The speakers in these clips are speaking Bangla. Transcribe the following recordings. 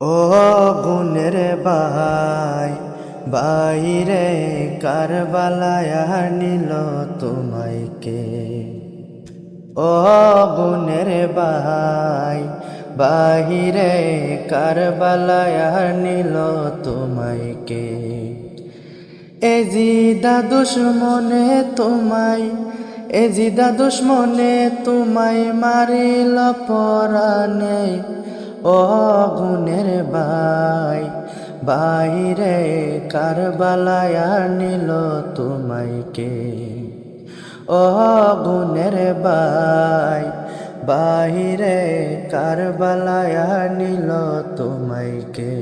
ও গুনের বাই বাইরে কারবালায় নিল তোমাইকে ও গুনের বাই বাহিরে কারবালায় নিল তোমায় কে? এ জিদা দুশ্মনে তোমায়, এ জিদা দুশ্মনে তোমায় মারিল পরানে ও গুনের বাই বাইরে কারবালায় নিল তোমাইকে ও গুনের বাই বাহিরে কারবালায় নিল তোমাইকে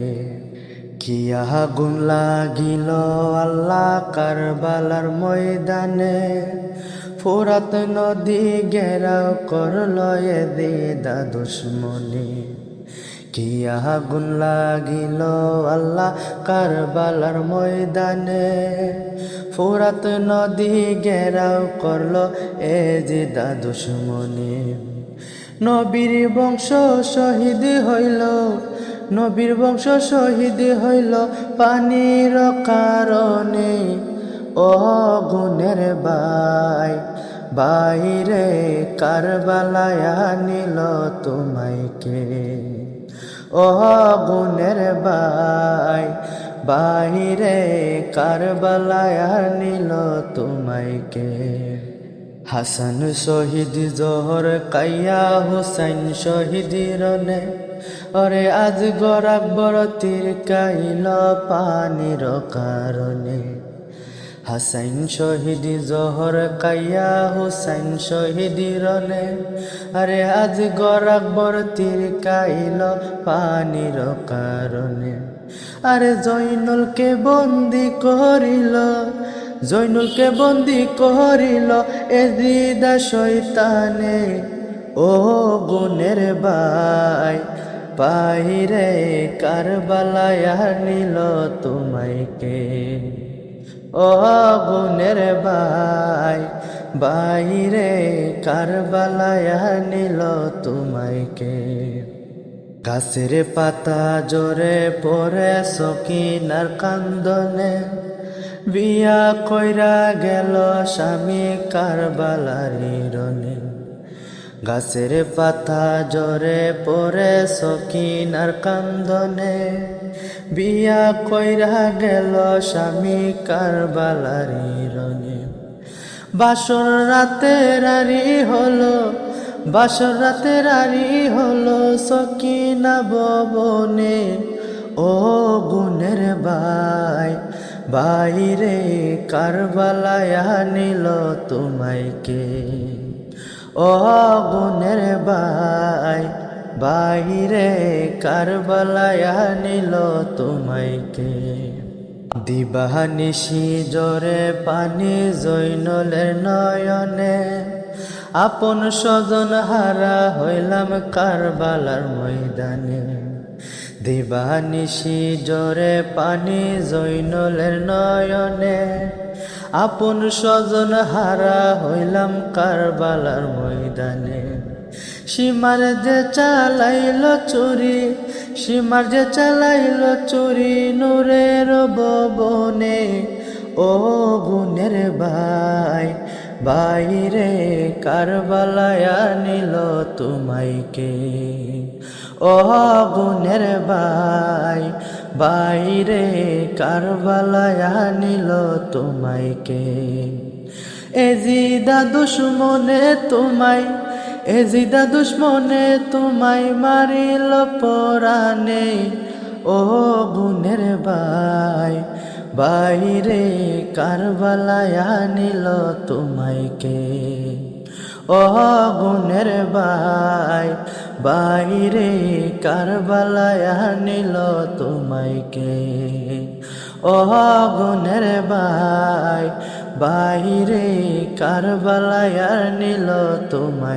কিয়া গুণ লাগিল আল্লাহ কারবালার ময়দানে, ফুরাত নদী ঘেরাও করল এ দিদা দুশ্মনী। কিয়া গুণ লাগিল আল্লাহ কারবালার ময়দানে। ফুরাত নদী ঘেরাও করল এ দিদা দুশ্মনী নবীর বংশ শহীদ হইল, নবীর বংশ শহীদ হইল পানির কারণে। ও গুণের বাই বাইরে কারবালায় নিল তোমাইকে ও গুণের বাই বাইরে কারবালায় নিল তোমাইকে হাসান শহীদ জহর কাইয়া হুসাইন শহীদ রনে অরে আজ গর আকবর তীর কাইল পানির কারণে। হাসাইন শহীদ জহর কাইয়া, হুসাইন শহীদ রনে। আরে আজ গর আকবর তীর কাইল পানির কারণে। আরে জৈনুলকে বন্দি করিল জৈনুলকে বন্দি করিল এ দিদা শৈতানে ও গুনের বাই পাহিরে কারবালায় নিল তোমায় কে। ও গুনের বাই বাইরে কারবালায় নিল তোমায় কে গাছের পাতা জোরে পরে সকিনার কান্দনে। বিয়া কইরা গেল স্বামী কারবালারি রনে গাছের পাতা জোরে পরে সকিনার কান্দনে। বিয়া কইরা গেল স্বামী কারবালারি রনে বাসর রাতে রারি হলো, বাসর রাতে রারি হলো সকিনা ববনে ও গুনের বাই বাইরে কারবালায় নিল তোমায় কে। ও গুনের বাই বাইরে কারবালায় নিল তোমায় কে দিবানিশি জরে পানি জৈনলের নয়নে। আপন স্বজন হারা হইলাম কারবালার ময়দানে। দিবানিশি জরে পানি জৈনলের নয়নে। আপন স্বজন হারা হইলাম কারবালার ময়দানে। সীমার যে চালাইল চুরি সীমার যে চালাইল চুরি নূরের ববনে। ও গুনের ভাই, বাইরে কারবালায় নিল তোমায় কে? ও গুনের ভাই, বাইরে কারবালায় নিল তোমায় কে? এজিদা দুশ্মনে তোমায় এজিদা দুশ্মনে তোমায় মারিল পরানে ও গুনের ভাই, বাইরে কারবালায় নিল তোমায় কে? ও গুনের বাই বাইরে কারবালায় নিল তোমাইকে ও গুনের বাই বাইরে কারবালায় নিল তোমায়